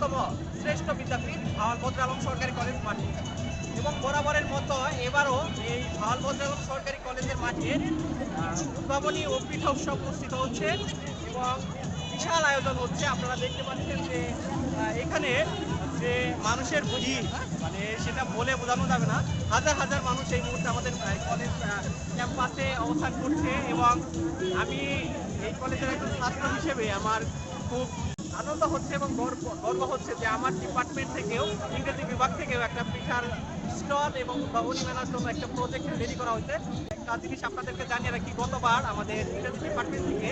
অন্যতম শ্রেষ্ঠ বিদ্যাপীঠ ভাওয়াল আলম সরকারি কলেজ মাঠে। এবং বরাবরের মতো এবারও এই ভাওয়াল ভদ্র আলম সরকারি কলেজের মাঠে উদ্ভাবনী ও পিঠা উৎসব অনুষ্ঠিত হচ্ছে এবং বিশাল আয়োজন হচ্ছে। আপনারা দেখতে পাচ্ছেন যে এখানে যে মানুষের বুঝি মানে সেটা বলে বোঝানো যাবে না। হাজার হাজার মানুষ এই মুহূর্তে আমাদের কলেজ ক্যাম্পাসে অবস্থান করছে এবং আমি এই কলেজের একজন ছাত্র হিসেবে আমার খুব আনন্দ হচ্ছে এবং গর্ব গর্ব হচ্ছে যে আমার ডিপার্টমেন্ট থেকেও, ইংরেজি বিভাগ থেকেও একটা পিঠার স্টল এবং উদ্ভাবনী মেলার জন্য একটা প্রজেক্ট রেডি করা হয়েছে। একটা জিনিস আপনাদেরকে জানিয়ে রাখি, গতবার আমাদের ইংরেজি ডিপার্টমেন্ট থেকে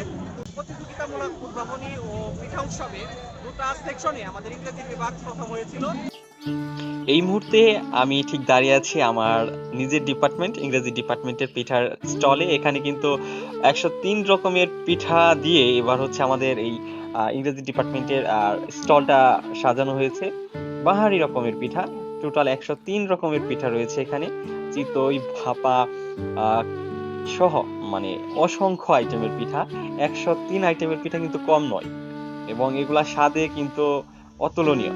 প্রতিযোগিতামূলক উদ্ভাবনী ও পিঠা উৎসবে দুটা সেকশনে আমাদের ইংরেজি বিভাগ প্রথম হয়েছিল। এই মুহূর্তে আমি ঠিক দাঁড়িয়ে আছি আমার নিজের ডিপার্টমেন্ট ইংরেজি ডিপার্টমেন্টের পিঠার স্টলে এখানে কিন্তু একশো তিন রকমের পিঠা দিয়ে এবার হচ্ছে আমাদের এই ইংরেজি ডিপার্টমেন্টের স্টলটা সাজানো হয়েছে। বাহারি রকমের পিঠা, টোটাল একশো তিন রকমের পিঠা রয়েছে এখানে। চিতই, ভাপা সহ মানে অসংখ্য আইটেমের পিঠা। একশো তিন আইটেমের পিঠা কিন্তু কম নয়। এবং এগুলা স্বাদে কিন্তু অতুলনীয়।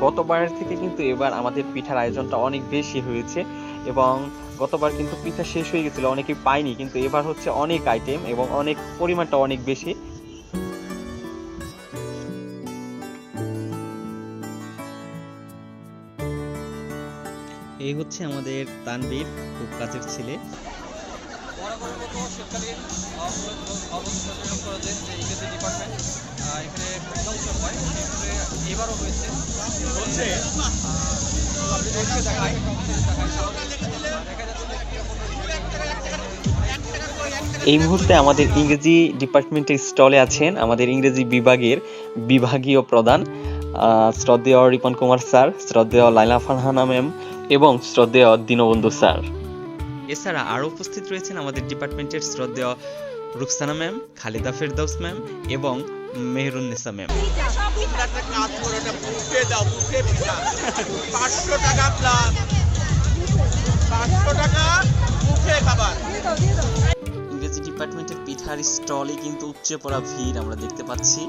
গতবারের থেকে কিন্তু এবার আমাদের পিঠার আয়োজনটা অনেক বেশি হয়েছে। এবং গতবার কিন্তু পিঠা শেষ হয়ে গেছিল, অনেকে পায়নি। কিন্তু এবার হচ্ছে অনেক আইটেম এবং অনেক পরিমাণটা অনেক বেশি। এই হচ্ছে আমাদের তানবীর খুব কাছের ছেলে। এই মুহূর্তে আমাদের ইংরেজি ডিপার্টমেন্টের স্টলে আছেন আমাদের ইংরেজি বিভাগের বিভাগীয় প্রধান শ্রদ্ধেয় রিপন কুমার স্যার, শ্রদ্ধেয় লাইলা ফারহানা ম্যাম এবং শ্রদ্ধেয় দীনবন্ধু স্যার। এছাড়া আরও উপস্থিত রয়েছেন আমাদের ডিপার্টমেন্টের শ্রদ্ধেয় রুকসানা ম্যাম, খালেদা ফেরদৌস ম্যাম এবং মেহরুন্নেসা ম্যাম। ইংরেজি ডিপার্টমেন্টের পিঠার স্টলে কিন্তু উপচে পড়া ভিড় আমরা দেখতে পাচ্ছি।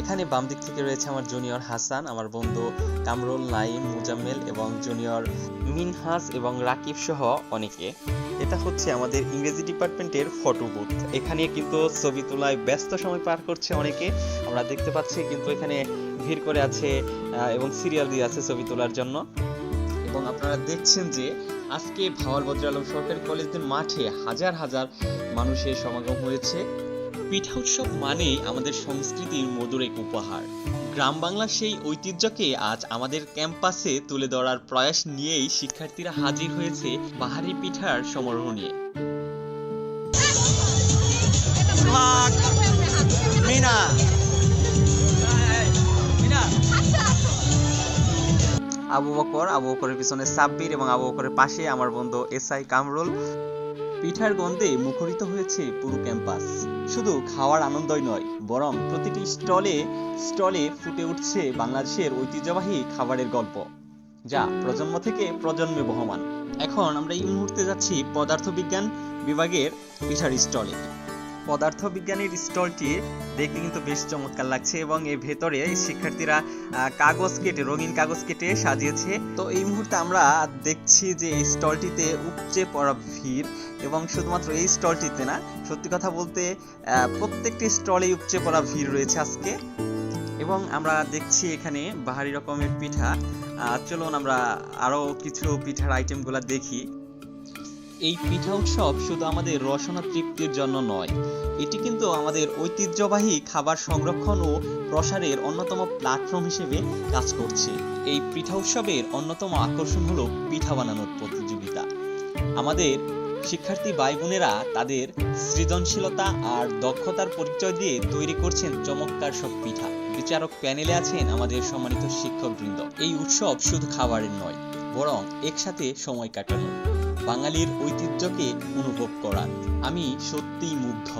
এখানে বাম দিক থেকে রয়েছে আমার জুনিয়র হাসান, আমার বন্ধু কামরুল, নাইম, মুজাম্মেল এবং জুনিয়র মিনহাস এবং রাকিব সহ অনেকে। এটা হচ্ছে আমাদের ইংরেজি ডিপার্টমেন্টের ফটো বুথ এখানে কিন্তু ছবি তোলায় ব্যস্ত সময় পার করছে অনেকে। আমরা দেখতে পাচ্ছি কিন্তু এখানে ভিড় করে আছে এবং সিরিয়াল দিয়ে আছে ছবি তোলার জন্য। এবং আপনারা দেখছেন যে আজকে ভাওয়াল বদ্র আলম সরকারি কলেজের মাঠে হাজার হাজার মানুষের সমাগম হয়েছে। পিঠা উৎসব মানেই আমাদের সংস্কৃতির মধুর এক উপহার। গ্রাম বাংলার সেই ঐতিহ্যকে আজ আমাদের ক্যাম্পাসে তুলে ধরার প্রয়াস নিয়েই শিক্ষার্থীরা হাজির হয়েছে বাহারি পিঠার সমারোহ নিয়ে। মিনা মিনা। আবু বকর আবু বকরের পিছনে সাব্বির এবং আবু বকরের পাশে আমার বন্ধু এসআই কামরুল। পিঠার গন্ধে মুখরিত হয়েছে পুরো ক্যাম্পাস। শুধু খাওয়ার আনন্দই নয়, বরং প্রতিটি স্টলে স্টলে ফুটে উঠছে বাংলাদেশের ঐতিহ্যবাহী খাবারের গল্প, যা প্রজন্ম থেকে প্রজন্মে বহমান। এখন আমরা এই মুহূর্তে যাচ্ছি পদার্থবিজ্ঞান বিভাগের পিঠার স্টলে। পদার্থবিজ্ঞানের স্টলটি দেখতে কিন্তু বেশ চমৎকার লাগছে এবং এর ভেতরে শিক্ষার্থীরা কাগজ কেটে, রঙিন কাগজ কেটে সাজিয়েছে। তো এই মুহূর্তে আমরা দেখছি যে এই স্টলটিতে উপচে পড়া ভিড় এবং শুধুমাত্র এই স্টলটিতে না, সত্যি কথা বলতে প্রত্যেকটি স্টলেই উপচে পড়া ভিড় রয়েছে আজকে। এবং আমরা দেখছি এখানে বাহারি রকমের পিঠা। চলুন আমরা আরও কিছু পিঠার আইটেমগুলো দেখি। এই পিঠা উৎসব শুধু আমাদের রসনা তৃপ্তির জন্য নয়, এটি কিন্তু আমাদের ঐতিহ্যবাহী খাবার সংরক্ষণ ও প্রসারের অন্যতম প্ল্যাটফর্ম হিসেবে কাজ করছে। এই পিঠা উৎসবের অন্যতম আকর্ষণ হলো পিঠা বানানোর প্রতিযোগিতা। আমাদের শিক্ষার্থী ভাই বোনেরা তাদের সৃজনশীলতা আর দক্ষতার পরিচয় দিয়ে তৈরি করছেন চমৎকার সব পিঠা। বিচারক প্যানেলে আছেন আমাদের সম্মানিত শিক্ষকবৃন্দ। এই উৎসব শুধু খাবারের নয়, বরং একসাথে সময় কাটানো। বাঙালির ঐতিহ্যকে অনুভব করার আমি সত্যিই মুগ্ধ।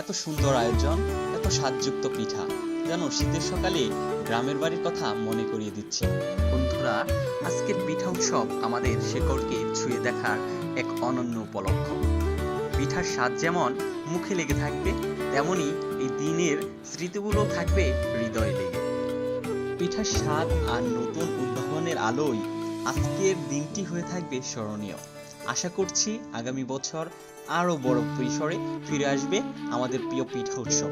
এত সুন্দর আয়োজন এত স্বাদযুক্ত পিঠা যেন শীতের সকালে গ্রামের বাড়ির কথা মনে করিয়ে দিচ্ছে। বন্ধুরা আজকের পিঠা উৎসব আমাদের শেকড়কে ছুঁয়ে দেখার এক অনন্য উপলক্ষ। পিঠার স্বাদ যেমন মুখে লেগে থাকবে তেমনি এই দিনের স্মৃতিগুলো থাকবে হৃদয়ে লেগে। পিঠার স্বাদ আর নতুন উদ্ভাবনের আলোয় আজকের দিনটি হয়ে থাকবে স্মরণীয়। আশা করছি আগামী বছর আরও বড় পরিসরে ফিরে আসবে আমাদের প্রিয় পিঠা উৎসব।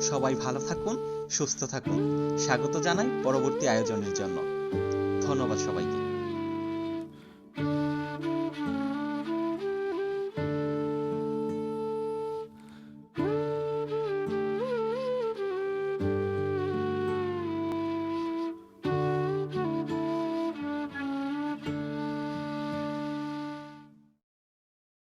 সবাই ভালো থাকুন, সুস্থ থাকুন। স্বাগত জানাই পরবর্তী আয়োজনের জন্য। ধন্যবাদ সবাইকে।